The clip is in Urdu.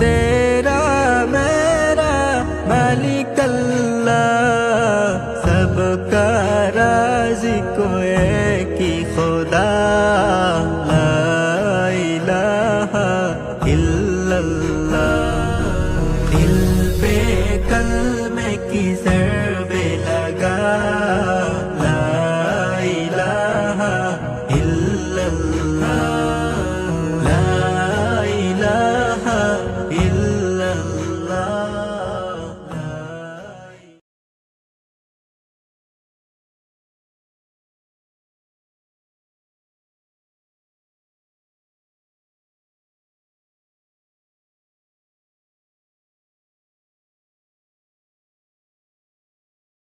تیرا میرا مالک اللہ، سب کا رازق کو ایک ہی خدا۔ لا الہ الا اللہ۔ دل پہ کلم کی ضرب لگا۔ لا الہ الا اللہ۔